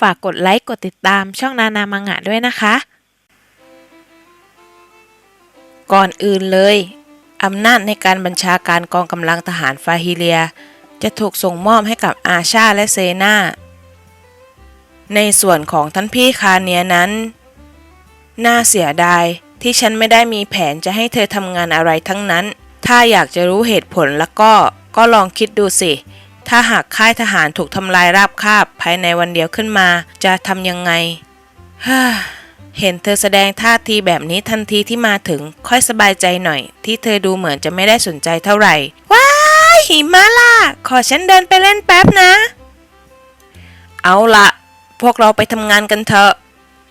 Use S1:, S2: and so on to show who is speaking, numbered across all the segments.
S1: ฝากกดไลค์กดติดตามช่องนานามังงะด้วยนะคะ ก่อนอื่นเลยอำนาจในการบัญชาการกองกำลังทหารฟาฮิเลีย จะถูกส่งมอบให้กับอาชาและเซนาในส่วนของท่านพี่คาเนียนั้น น่าเสียดายที่ฉันไม่ได้มีแผนจะให้เธอทำงานอะไรทั้งนั้น ถ้าอยากจะรู้เหตุผลแล้วก็ก็ลองคิดดูสิ ถ้าหากค่ายทหารถูกทำลายราบคาบภายในวันเดียวขึ้นมา จะทำยังไงฮ่าเห็นเธอแสดงท่าทีแบบนี้ทันทีที่มาถึง ค่อยสบายใจหน่อย ที่เธอดูเหมือนจะไม่ได้สนใจเท่าไหร่ ว้าหิมะล่ะ ขอฉันเดินไปเล่นแป๊บนะ เอาละพวกเราไปทำงานกันเถอะ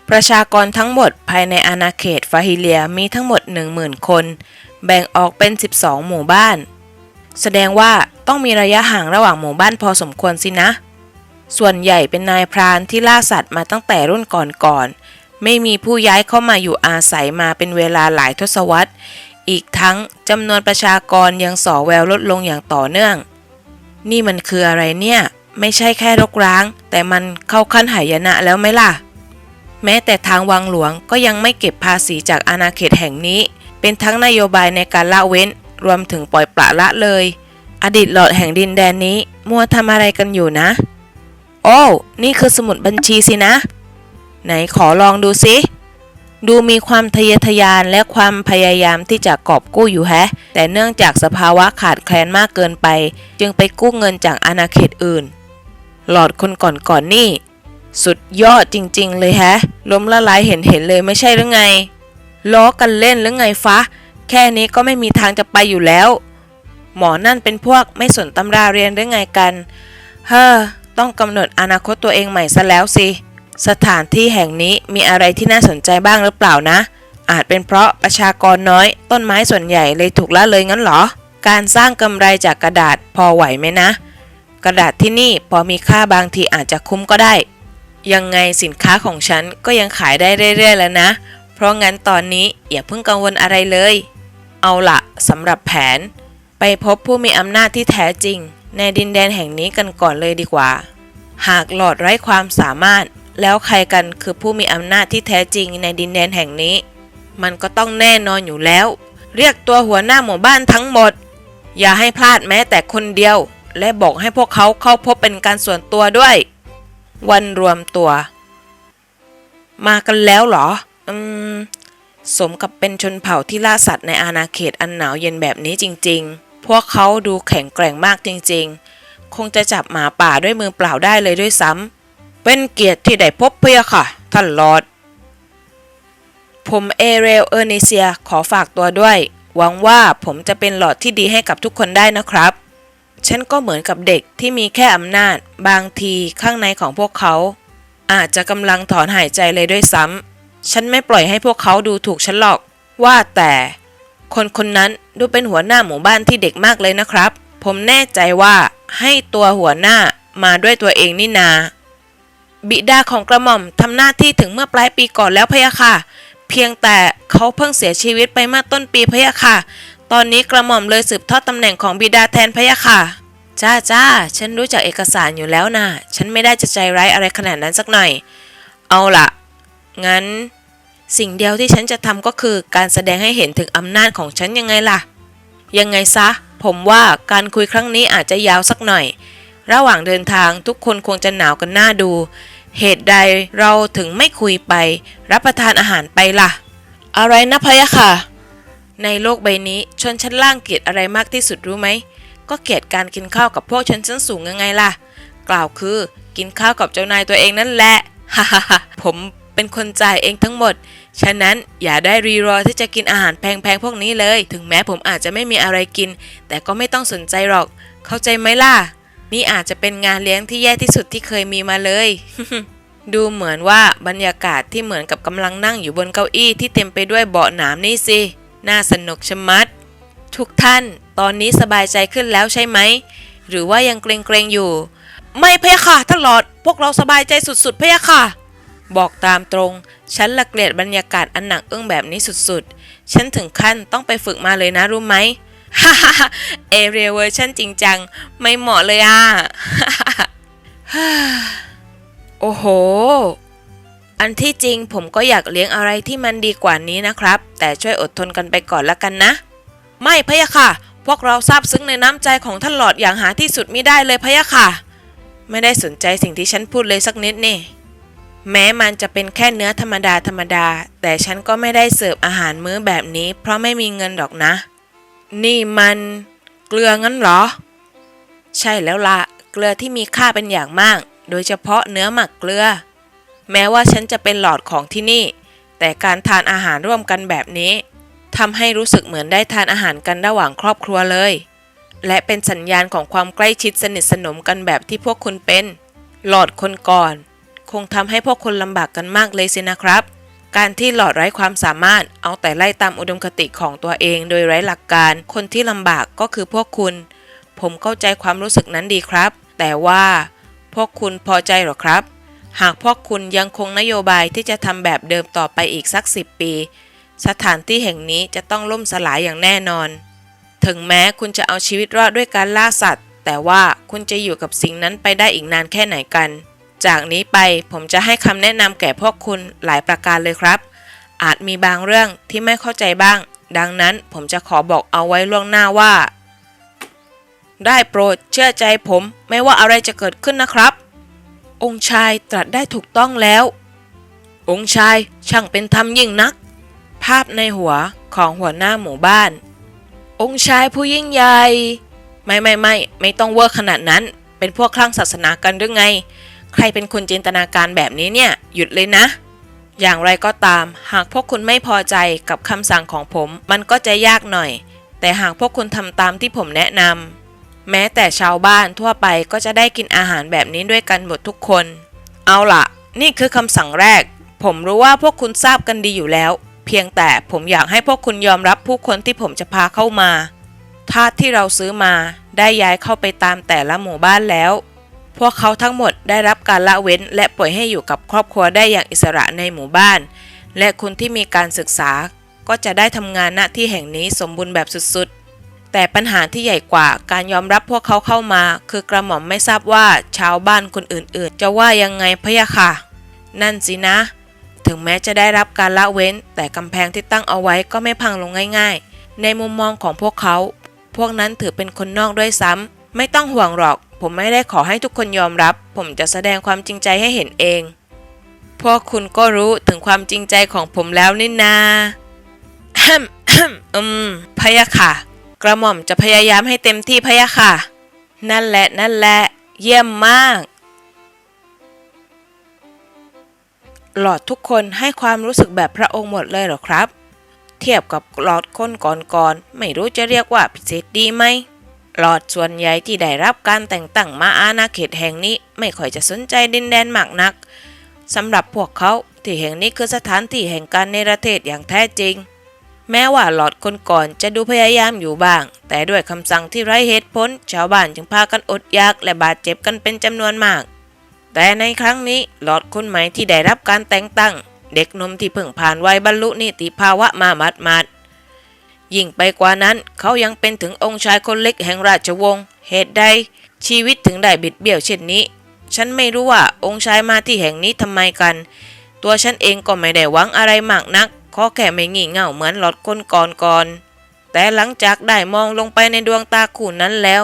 S1: ประชากรทั้งหมดภายในอาณาเขตฟาฮิเลียมีทั้งหมด 10,000 คน แบ่งออกเป็น 12 หมู่บ้าน แสดงว่าต้องมีระยะห่างระหว่างหมู่บ้านพอสมควรสินะ ส่วนใหญ่เป็นนายพรานที่ล่าสัตว์มาตั้งแต่รุ่นก่อนๆ ไม่มีผู้ย้ายเข้ามาอยู่อาศัยมาเป็นเวลาหลายทศวรรษ อีกทั้งจำนวนประชากรยังส่อแววลดลงอย่างต่อเนื่อง นี่มันคืออะไรเนี่ย ไม่ใช่แค่รกร้าง แต่มันเข้าขั้นหายนะแล้วไหมล่ะ แม้แต่ทางวังหลวงก็ยังไม่เก็บภาษีจากอาณาเขตแห่งนี้ เป็นทั้งนโยบายในการละเว้น รวมถึงปล่อยปละละเลย อดีตหลอดแห่งดินแดนนี้ มัวทำอะไรกันอยู่นะ โอ้ นี่คือสมุดบัญชีสินะ ไหนขอลองดูสิ ดูมีความทะเยอทะยานและความพยายามที่จะกอบกู้อยู่แฮะ แต่เนื่องจากสภาวะขาดแคลนมากเกินไป จึงไปกู้เงินจากอาณาเขตอื่น หลอดคนก่อนก่อนนี่ สุดยอดจริง ๆ เลยแฮะ ล้มละลายเห็นเห็นเลยไม่ใช่หรือไงล้อกันเล่นหรือไงฟะ แค่นี้ก็ไม่มีทางจะไปอยู่แล้ว หมอนั่นเป็นพวกไม่สนตำราเรียนหรือไงกัน เฮ้อ ต้องกำหนดอนาคตตัวเองใหม่ซะแล้วสิ สถานที่แห่งนี้มีอะไรที่น่าสนใจบ้างหรือเปล่านะ อาจเป็นเพราะประชากรน้อย ต้นไม้ส่วนใหญ่เลยถูกละเลยงั้นเหรอ การสร้างกำไรจากกระดาษพอไหวไหมนะ กระดาษที่นี่พอมีค่าบางทีอาจจะคุ้มก็ได้ ยังไงสินค้าของฉันก็ยังขายได้เรื่อยๆแล้วนะ เพราะงั้นตอนนี้อย่าเพิ่งกังวลอะไรเลย เอาละสำหรับแผน ไปพบผู้มีอำนาจที่แท้จริง ในดินแดนแห่งนี้กันก่อนเลยดีกว่า หากหลอดไร้ความสามารถ แล้วใครกันคือผู้มีอำนาจที่แท้จริงในดินแดนแห่งนี้ มันก็ต้องแน่นอนอยู่แล้ว เรียกตัวหัวหน้าหมู่บ้านทั้งหมด อย่าให้พลาดแม้แต่คนเดียว และบอกให้พวกเขาเข้าพบเป็นการส่วนตัวด้วย วันรวมตัว มากันแล้วเหรอ อืม สมกับเป็นชนเผ่าที่ล่าสัตว์ในอาณาเขตอันหนาวเย็นแบบนี้จริง ๆ พวกเขาดูแข็งแกร่งมากจริง ๆ คงจะจับหมาป่าด้วยมือเปล่าได้เลยด้วยซ้ำ เป็นเกียรติที่ได้พบเพื่อค่ะ ท่านลอด ผมเอเรลเออร์เนเซียขอฝากตัวด้วย หวังว่าผมจะเป็นหลอดที่ดีให้กับทุกคนได้นะครับ ฉันก็เหมือนกับเด็กที่มีแค่อำนาจ บางทีข้างในของพวกเขา อาจจะกำลังถอนหายใจเลยด้วยซ้ำ ฉันไม่ปล่อยให้พวกเขาดูถูกฉันหรอก ว่าแต่ คนคนนั้นดูเป็นหัวหน้าหมู่บ้านที่เด็กมากเลยนะครับ ผมแน่ใจว่าให้ตัวหัวหน้ามาด้วยตัวเองนี่นา บิดาของกระหม่อมทำหน้าที่ถึงเมื่อปลายปีก่อนแล้วพะยะค่ะ เพียงแต่เขาเพิ่งเสียชีวิตไปเมื่อต้นปีพะยะค่ะ ตอนนี้กระหม่อมเลยสืบทอดตำแหน่งของบิดาแทนพะยะค่ะจ้าจ้าฉันรู้จักเอกสารอยู่แล้วนะ ฉันไม่ได้จะใจร้ายอะไรขนาดนั้นสักหน่อย เอาล่ะ งั้น สิ่งเดียวที่ฉันจะทำก็คือการแสดงให้เห็นถึงอำนาจของฉันยังไงล่ะ ยังไงซะ ผมว่าการคุยครั้งนี้อาจจะยาวสักหน่อย ระหว่างเดินทางทุกคนคงจะหนาวกันหน้าดู เหตุใดเราถึงไม่คุยไป รับประทานอาหารไปล่ะ อะไรนะพะยะค่ะ ในโลกใบนี้ชนชั้นล่างเกลียดอะไรมากที่สุดรู้ไหม ก็เกลียดการกินข้าวกับพวกชนชั้นสูงยังไงล่ะ กล่าวคือกินข้าวกับเจ้านายตัวเองนั่นแหละ ฮ่าฮ่าฮ่าผม เป็นคนจ่ายเองทั้งหมด ฉะนั้นอย่าได้รีรอที่จะกินอาหารแพงๆพวกนี้เลย ถึงแม้ผมอาจจะไม่มีอะไรกิน แต่ก็ไม่ต้องสนใจหรอก เข้าใจไหมล่ะ นี่อาจจะเป็นงานเลี้ยงที่แย่ที่สุดที่เคยมีมาเลยดูเหมือนว่าบรรยากาศที่เหมือนกับกำลังนั่งอยู่บนเก้าอี้ที่เต็มไปด้วยเบาะหนามนี่สิ น่าสนุกชะมัด ทุกท่าน ตอนนี้สบายใจขึ้นแล้วใช่ไหม หรือว่ายังเกรงๆอยู่ ไม่เพะยค่ะท่านหลอด พวกเราสบายใจสุดๆเพยะค่ะ บอกตามตรง ฉันละเกลียดบรรยากาศอันหนักอึ้งแบบนี้สุดๆ ฉันถึงขั้นต้องไปฝึกมาเลยนะรู้ไหมฮ่าฮ่าเอเรียเวอร์ชันจริงจัง ไม่เหมาะเลยอะฮ่าโอ้โห อันที่จริงผมก็อยากเลี้ยงอะไรที่มันดีกว่านี้นะครับ แต่ช่วยอดทนกันไปก่อนละกันนะ ไม่พะยะค่ะ พวกเราซาบซึ้งในน้ำใจของท่านหลอดอย่างหาที่สุดมิได้เลยพะยะค่ะ ไม่ได้สนใจสิ่งที่ฉันพูดเลยสักนิดนี่ แม้มันจะเป็นแค่เนื้อธรรมดาธรรมดา แต่ฉันก็ไม่ได้เสิร์ฟอาหารมื้อแบบนี้ เพราะไม่มีเงินดอกนะ นี่มัน เกลืองั้นเหรอ ใช่แล้วละเกลือที่มีค่าเป็นอย่างมาก โดยเฉพาะเนื้อหมักเกลือ แม้ว่าฉันจะเป็นหลอดของที่นี่ แต่การทานอาหารร่วมกันแบบนี้ทำให้รู้สึกเหมือนได้ทานอาหารกันระหว่างครอบครัวเลย และเป็นสัญญาณของความใกล้ชิดสนิทสนมกันแบบที่พวกคุณเป็น หลอดคนก่อน คงทำให้พวกคุณลำบากกันมากเลยสินะครับ การที่หลอดไร้ความสามารถ เอาแต่ไล่ตามอุดมคติของตัวเอง โดยไร้หลักการ คนที่ลำบากก็คือพวกคุณ ผมเข้าใจความรู้สึกนั้นดีครับ แต่ว่าพวกคุณพอใจหรอครับ หากพวกคุณยังคงนโยบายที่จะทำแบบเดิมต่อไปอีกสักสิปี สถานที่แห่งนี้จะต้องล่มสลายอย่างแน่นอน ถึงแม้คุณจะเอาชีวิตรอดด้วยการล่าสัตว์ แต่ว่าคุณจะอยู่กับสิ่งนั้นไปได้อีกนานแค่ไหนกัน จากนี้ไปผมจะให้คำแนะนำแก่พวกคุณหลายประการเลยครับ อาจมีบางเรื่องที่ไม่เข้าใจบ้าง ดังนั้นผมจะขอบอกเอาไว้ล่วงหน้าว่า ได้โปรดเชื่อใจผมไม่ว่าอะไรจะเกิดขึ้นนะครับ องค์ชายตรัสได้ถูกต้องแล้ว องค์ชายช่างเป็นธรรมยิ่งนัก ภาพในหัวของหัวหน้าหมู่บ้าน องค์ชายผู้ยิ่งใหญ่ ไม่ไม่ไม่ไม่ต้องเวอร์ขนาดนั้น เป็นพวกคลั่งศาสนากันหรือไง ใครเป็นคนจินตนาการแบบนี้เนี่ย หยุดเลยนะ อย่างไรก็ตาม หากพวกคุณไม่พอใจกับคำสั่งของผม มันก็จะยากหน่อย แต่หากพวกคุณทำตามที่ผมแนะนำแม้แต่ชาวบ้านทั่วไปก็จะได้กินอาหารแบบนี้ด้วยกันหมดทุกคน เอาล่ะนี่คือคำสั่งแรก ผมรู้ว่าพวกคุณทราบกันดีอยู่แล้ว เพียงแต่ผมอยากให้พวกคุณยอมรับผู้คนที่ผมจะพาเข้ามาทาสที่เราซื้อมาได้ย้ายเข้าไปตามแต่ละหมู่บ้านแล้ว พวกเขาทั้งหมดได้รับการละเว้น และปล่อยให้อยู่กับครอบครัวได้อย่างอิสระในหมู่บ้าน และคนที่มีการศึกษาก็จะได้ทำงานณที่แห่งนี้สมบูรณ์แบบสุดๆ แต่ปัญหาที่ใหญ่กว่าการยอมรับพวกเขาเข้ามา คือกระหม่อมไม่ทราบว่าชาวบ้านคนอื่นๆ จะว่ายังไงพะยะค่ะ นั่นสินะ ถึงแม้จะได้รับการละเว้น แต่กำแพงที่ตั้งเอาไว้ก็ไม่พังลงง่าย ๆ ในมุมมองของพวกเขา พวกนั้นถือเป็นคนนอกด้วยซ้ำไม่ต้องห่วงหรอก ผมไม่ได้ขอให้ทุกคนยอมรับ ผมจะแสดงความจริงใจให้เห็นเอง พวกคุณก็รู้ถึงความจริงใจของผมแล้วนี่นาอืมพะยะค่ะ กระหม่อมจะพยายามให้เต็มที่พะยะค่ะ นั่นแหละนั่นแหละ เยี่ยมมาก หลอดทุกคนให้ความรู้สึกแบบพระองค์หมดเลยเหรอครับ เทียบกับหลอดคนก่อนๆไม่รู้จะเรียกว่าพิเศษดีไหม ลอดส่วนใหญ่ที่ได้รับการแต่งตั้งมาอาณาเขตแห่งนี้ไม่ค่อยจะสนใจดินแดนมากนักสำหรับพวกเขาที่แห่งนี้คือสถานที่แห่งการเนประเทศอย่างแท้จริง แม้ว่าหลอดคนก่อนจะดูพยายามอยู่บ้าง แต่ด้วยคำสั่งที่ไร้เหตุผลชาวบ้านจึงพากันอดอยากและบาดเจ็บกันเป็นจำนวนมาก แต่ในครั้งนี้หลอดคนใหม่ที่ได้รับการแต่งตั้ง เด็กนมที่เพิ่งผ่านวัยบรรลุนิติภาวะมามัดมัดๆ ยิ่งไปกว่านั้นเขายังเป็นถึงองค์ชายคนเล็กแห่งราชวงศ์เหตุใด ชีวิตถึงได้บิดเบี้ยวเช่นนี้ ฉันไม่รู้ว่าองค์ชายมาที่แห่งนี้ทำไมกัน ตัวฉันเองก็ไม่ได้หวังอะไรมากนักขอแค่ไม่งี่เง่าเหมือนหลอดคนก่อนก่อนๆแต่หลังจากได้มองลงไปในดวงตาคู่นั้นแล้ว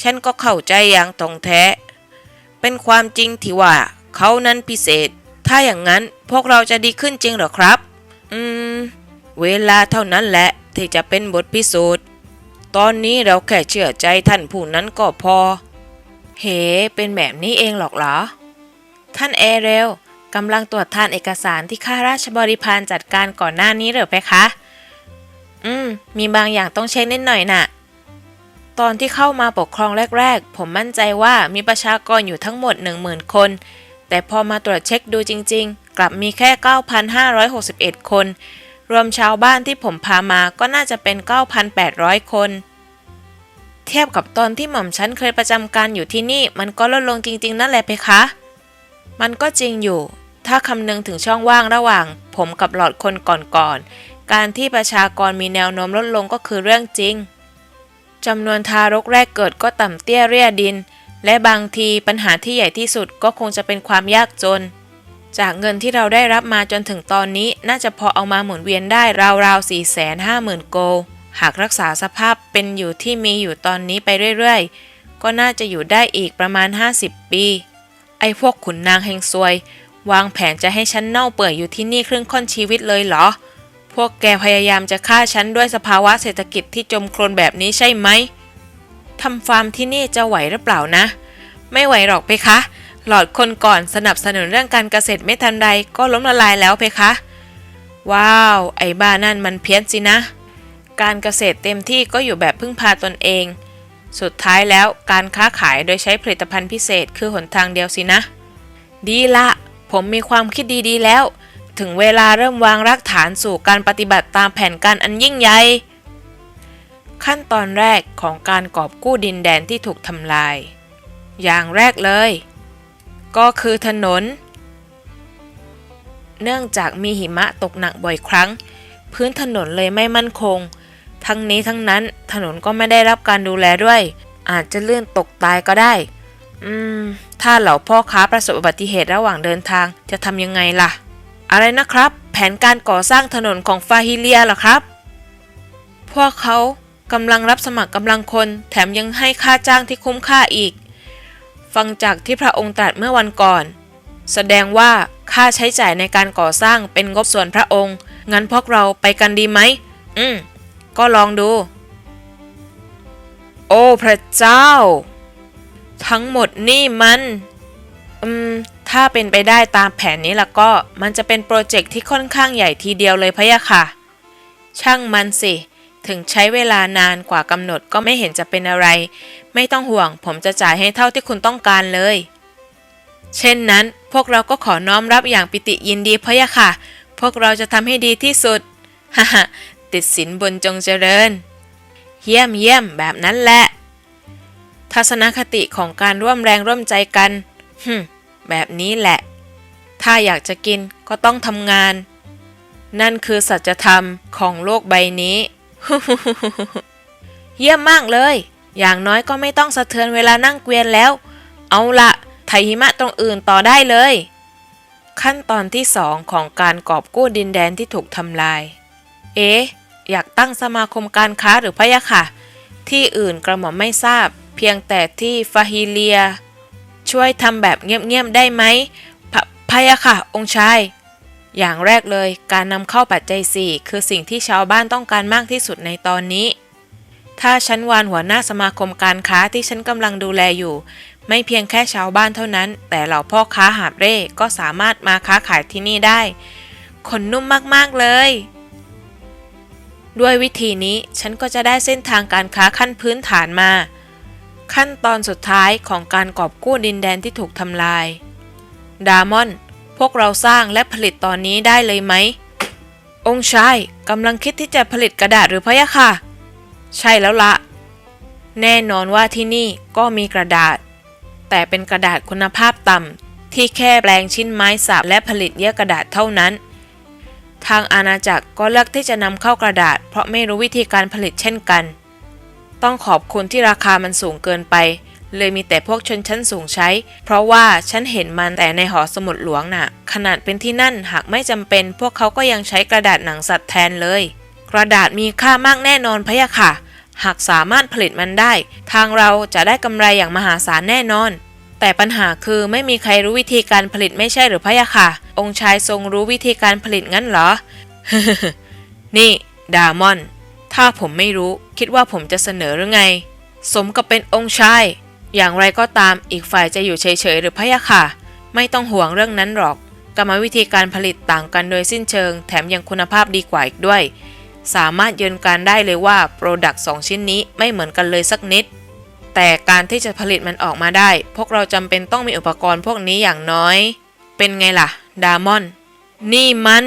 S1: ฉันก็เข้าใจอย่างตรงแท้ เป็นความจริงที่ว่าเขานั้นพิเศษ ถ้าอย่างนั้นพวกเราจะดีขึ้นจริงหรอครับ อืม เวลาเท่านั้นแหละที่จะเป็นบทพิสูจน์ ตอนนี้เราแค่เชื่อใจท่านผู้นั้นก็พอ เฮ้เป็นแบบนี้เองหรอกเหรอ ท่านเอเรลกำลังตรวจทานเอกสารที่ข้าราชบริพารจัดการก่อนหน้านี้หรือไปคะ อืม มีบางอย่างต้องเช็คนิดหน่อยน่ะ ตอนที่เข้ามาปกครองแรก ๆ ผมมั่นใจว่ามีประชากรอยู่ทั้งหมด 10,000 คน แต่พอมาตรวจเช็คดูจริง ๆ กลับมีแค่ 9,561 คน รวมชาวบ้านที่ผมพามาก็น่าจะเป็น 9,800 คน เทียบกับตอนที่หม่อมฉันเคยประจำการอยู่ที่นี่ มันก็ลดลงจริง ๆ นั่นแหละเพคะ มันก็จริงอยู่ ถ้าคำนึงถึงช่องว่างระหว่าง ผมกับหลอดคนก่อนๆ การที่ประชากรมีแนวโน้มลดลงก็คือเรื่องจริงจำนวนทารกแรกเกิดก็ต่ำเตี้ยเรียดิน และบางทีปัญหาที่ใหญ่ที่สุดก็คงจะเป็นความยากจน จากเงินที่เราได้รับมาจนถึงตอนนี้น่าจะพอเอามาหมุนเวียนได้ราวๆ 4 5 0 0 0 0 โกลหากรักษาสภาพเป็นอยู่ที่มีอยู่ตอนนี้ไปเรื่อยๆ ก็น่าจะอยู่ได้อีกประมาณ 50 ปี ไอ้พวกขุนนางแห่งซวย วางแผนจะให้ฉันเน่าเปื่อยอยู่ที่นี่ครึ่งค่อนชีวิตเลยเหรอ พวกแกพยายามจะฆ่าฉันด้วยสภาวะเศรษฐกิจที่จมโคลนแบบนี้ใช่ไหมทำฟาร์มที่นี่จะไหวหรือเปล่านะ ไม่ไหวหรอกเพคะ หลอดคนก่อนสนับสนุนเรื่องการเกษตรไม่ทันไรก็ล้มละลายแล้วเพคะ ว้าว ไอ้บ้านั่นมันเพี้ยนสินะ การเกษตรเต็มที่ก็อยู่แบบพึ่งพาตนเอง สุดท้ายแล้วการค้าขายโดยใช้ผลิตภัณฑ์พิเศษคือหนทางเดียวสินะ ดีละ ผมมีความคิดดีๆแล้ว ถึงเวลาเริ่มวางรากฐานสู่การปฏิบัติตามแผนการอันยิ่งใหญ่ขั้นตอนแรกของการกอบกู้ดินแดนที่ถูกทำลาย อย่างแรกเลย ก็คือถนน เนื่องจากมีหิมะตกหนักบ่อยครั้ง พื้นถนนเลยไม่มั่นคง ทั้งนี้ทั้งนั้นถนนก็ไม่ได้รับการดูแลด้วย อาจจะลื่นตกตายก็ได้ อืม ถ้าเหล่าพ่อค้าประสบอุบัติเหตุระหว่างเดินทางจะทำยังไงล่ะ อะไรนะครับ แผนการก่อสร้างถนนของฟาฮิเลียเหรอครับ พวกเขากำลังรับสมัครกำลังคน แถมยังให้ค่าจ้างที่คุ้มค่าอีก ฟังจากที่พระองค์ตรัสเมื่อวันก่อน แสดงว่าค่าใช้จ่ายในการก่อสร้างเป็นงบส่วนพระองค์ งั้นพวกเราไปกันดีไหม อืม ก็ลองดู โอ้พระเจ้า ทั้งหมดนี่มัน อืม ถ้าเป็นไปได้ตามแผนนี้แล้วก็มันจะเป็นโปรเจกต์ที่ค่อนข้างใหญ่ทีเดียวเลยพะยะค่ะ ช่างมันสิ ถึงใช้เวลานานกว่ากำหนดก็ไม่เห็นจะเป็นอะไร ไม่ต้องห่วง ผมจะจ่ายให้เท่าที่คุณต้องการเลย เช่นนั้น พวกเราก็ขอน้อมรับอย่างปิติยินดีพะยะค่ะ พวกเราจะทำให้ดีที่สุดฮ่าฮ่าติดสินบนจงเจริญ เยี่ยมเยี่ยมแบบนั้นแหละ ทัศนคติของการร่วมแรงร่วมใจกันฮึแบบนี้แหละ ถ้าอยากจะกินก็ต้องทำงาน นั่นคือสัจธรรมของโลกใบนี้ เยี่ยมมากเลย อย่างน้อยก็ไม่ต้องสะเทือนเวลานั่งเกวียนแล้ว เอาละไถหิมะตรงอื่นต่อได้เลย ขั้นตอนที่สองของการกอบกู้ดินแดนที่ถูกทำลาย เอ๊ะ อยากตั้งสมาคมการค้าหรือพะยะค่ะ ที่อื่นกระหม่อมไม่ทราบ เพียงแต่ที่ฟาฮิเลีย ช่วยทำแบบเงียบๆได้ไหมพะพะยะค่ะ องค์ชาย อย่างแรกเลยการนำเข้าปัจจัย 4 คือสิ่งที่ชาวบ้านต้องการมากที่สุดในตอนนี้ ถ้าฉันวานหัวหน้าสมาคมการค้าที่ฉันกำลังดูแลอยู่ ไม่เพียงแค่ชาวบ้านเท่านั้น แต่เหล่าพ่อค้าหาบเร่ก็สามารถมาค้าขายที่นี่ได้ขนนุ่มมากๆเลย ด้วยวิธีนี้ฉันก็จะได้เส้นทางการค้าขั้นพื้นฐานมา ขั้นตอนสุดท้ายของการกอบกู้ดินแดนที่ถูกทำลาย ดามอน วกเราสร้างและผลิตตอนนี้ได้เลยไหม องค์ชายกำลังคิดที่จะผลิตกระดาษหรือพะยะค่ะ ใช่แล้วละ แน่นอนว่าที่นี่ก็มีกระดาษ แต่เป็นกระดาษคุณภาพต่ำที่แค่แปลงชิ้นไม้สับและผลิตเยื่อกระดาษเท่านั้น ทางอาณาจักรก็เลือกที่จะนำเข้ากระดาษ เพราะไม่รู้วิธีการผลิตเช่นกัน ต้องขอบคุณที่ราคามันสูงเกินไป เลยมีแต่พวกชนชั้นสูงใช้ เพราะว่าฉันเห็นมันแต่ในหอสมุดหลวงน่ะ ขนาดเป็นที่นั่นหากไม่จำเป็น พวกเขาก็ยังใช้กระดาษหนังสัตว์แทนเลย กระดาษมีค่ามากแน่นอนพะยะค่ะ หากสามารถผลิตมันได้ ทางเราจะได้กำไรอย่างมหาศาลแน่นอน แต่ปัญหาคือไม่มีใครรู้วิธีการผลิตไม่ใช่หรือพะยะค่ะ องค์ชายทรงรู้วิธีการผลิตงั้นเหรอ นี่ ดามอน ถ้าผมไม่รู้ คิดว่าผมจะเสนอหรือไง สมกับเป็นองค์ชาย อย่างไรก็ตามอีกฝ่ายจะอยู่เฉยๆหรือพะยะค่ะ ไม่ต้องห่วงเรื่องนั้นหรอก กรรมวิธีการผลิตต่างกันโดยสิ้นเชิง แถมยังคุณภาพดีกว่าอีกด้วย สามารถยืนการได้เลยว่าโปรดักต์สองชิ้นนี้ไม่เหมือนกันเลยสักนิด แต่การที่จะผลิตมันออกมาได้ พวกเราจำเป็นต้องมีอุปกรณ์พวกนี้อย่างน้อย เป็นไงล่ะ ดามอน นี่มัน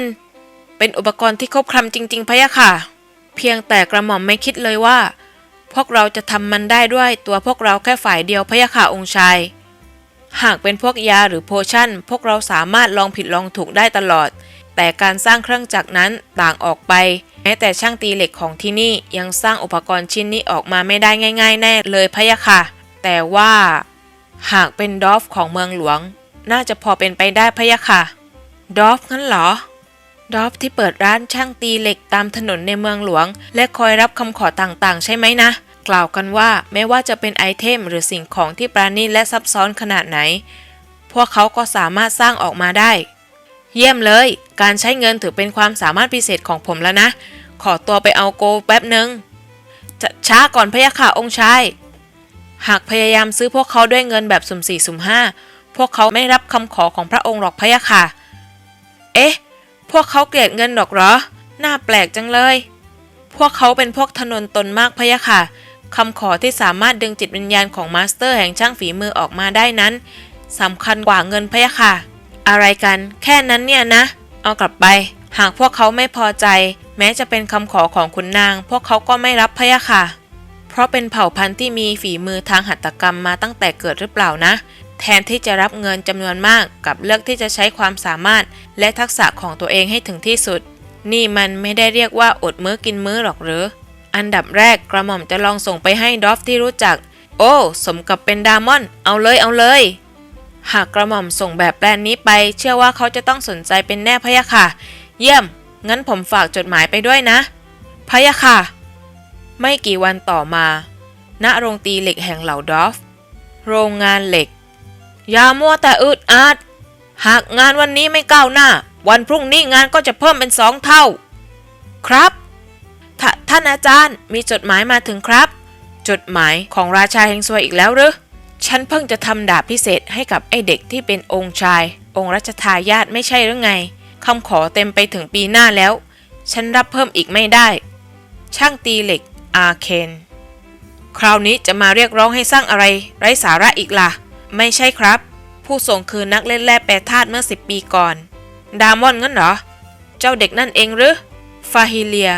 S1: เป็นอุปกรณ์ที่ครบครันจริงๆพะยะค่ะ เพียงแต่กระหม่อมไม่คิดเลยว่า พวกเราจะทำมันได้ด้วยตัวพวกเราแค่ฝ่ายเดียวพะยะค่ะองค์ชาย หากเป็นพวกยาหรือโพชั่น พวกเราสามารถลองผิดลองถูกได้ตลอด แต่การสร้างเครื่องจักรนั้นต่างออกไป แม้แต่ช่างตีเหล็กของที่นี่ยังสร้างอุปกรณ์ชิ้นนี้ออกมาไม่ได้ง่าย ๆ แน่เลยพะยะค่ะ แต่ว่า หากเป็นดอฟของเมืองหลวง น่าจะพอเป็นไปได้พะยะค่ะ ดอฟงั้นเหรอ ดอฟที่เปิดร้านช่างตีเหล็กตามถนนในเมืองหลวง และคอยรับคำขอต่างๆ ใช่ไหมนะ กล่าวกันว่าไม่ว่าจะเป็นไอเทม หรือสิ่งของที่ปราณีตและซับซ้อนขนาดไหน พวกเขาก็สามารถสร้างออกมาได้ เยี่ยมเลย การใช้เงินถือเป็นความสามารถพิเศษของผมแล้วนะ ขอตัวไปเอาโกแป๊บหนึ่งจะช้าก่อนพะยะค่ะองค์ชาย หากพยายามซื้อพวกเขาด้วยเงินแบบสุ่มสี่สุ่มห้าพวกเขาไม่รับคำขอของพระองค์หรอกพะยะค่ะ เอ๊ะ พวกเขาเกลียดเงินหรอกเหรอ น่าแปลกจังเลย พวกเขาเป็นพวกถนนตนมากพะยะค่ะคำขอที่สามารถดึงจิตวิญญาณของมาสเตอร์แห่งช่างฝีมือออกมาได้นั้นสำคัญกว่าเงินพะยะค่ะ อะไรกัน แค่นั้นเนี่ยนะ เอากลับไป หากพวกเขาไม่พอใจ แม้จะเป็นคำขอของคุณนาง พวกเขาก็ไม่รับพะยะค่ะ เพราะเป็นเผ่าพันธุ์ที่มีฝีมือทางหัตถกรรมมาตั้งแต่เกิดหรือเปล่านะ แทนที่จะรับเงินจำนวนมากกับเลือกที่จะใช้ความสามารถ และทักษะของตัวเองให้ถึงที่สุด นี่มันไม่ได้เรียกว่าอดมื้อกินมื้อหรอกหรือ อันดับแรกกระหม่อมจะลองส่งไปให้ดอฟที่รู้จัก โอ้ สมกับเป็นดามอน เอาเลยเอาเลย หากกระหม่อมส่งแบบแปลนนี้ไป เชื่อว่าเขาจะต้องสนใจเป็นแน่พะยะค่ะ เยี่ยม งั้นผมฝากจดหมายไปด้วยนะพะยะค่ะ ไม่กี่วันต่อมา ณโรงตีเหล็กแห่งเหล่าดอฟ โรงงานเหล็ก อย่ามัวแต่อึดอัด หากงานวันนี้ไม่ก้าวหน้า วันพรุ่งนี้งานก็จะเพิ่มเป็นสองเท่า ครับทท่านอาจารย์มีจดหมายมาถึงครับ จดหมายของราชาแห่งซวยอีกแล้วหรือฉันเพิ่งจะทำดาบพิเศษให้กับไอเด็กที่เป็นองค์ชาย องค์รัชทายาทไม่ใช่หรือไงคำขอเต็มไปถึงปีหน้าแล้ว ฉันรับเพิ่มอีกไม่ได้ ช่างตีเหล็กอาเคน คราวนี้จะมาเรียกร้องให้สร้างอะไร ไร้สาระอีกล่ะ ไม่ใช่ครับ ผู้ส่งคือนักเล่นแร่แปรธาตุเมื่อสิบปีก่อน ดามอนงั้นเหรอ เจ้าเด็กนั่นเองหรือ ฟาฮิเลีย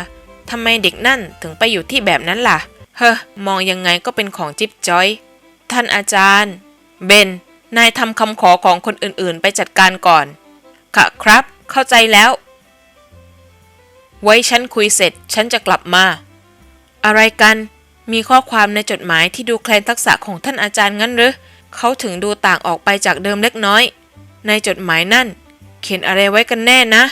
S1: ทำไมเด็กนั่นถึงไปอยู่ที่แบบนั้นล่ะ เฮ้อมองยังไงก็เป็นของจิ๊บจอย ท่านอาจารย์ เบน นายทำคำขอของคนอื่นๆ ไปจัดการก่อน ค่ะครับ เข้าใจแล้ว ไว้ฉันคุยเสร็จ ฉันจะกลับมา อะไรกัน มีข้อความในจดหมายที่ดูแคลนทักษะของท่านอาจารย์งั้นหรือ เขาถึงดูต่างออกไปจากเดิมเล็กน้อย ในจดหมายนั่น เขียนอะไรไว้กันแน่นะ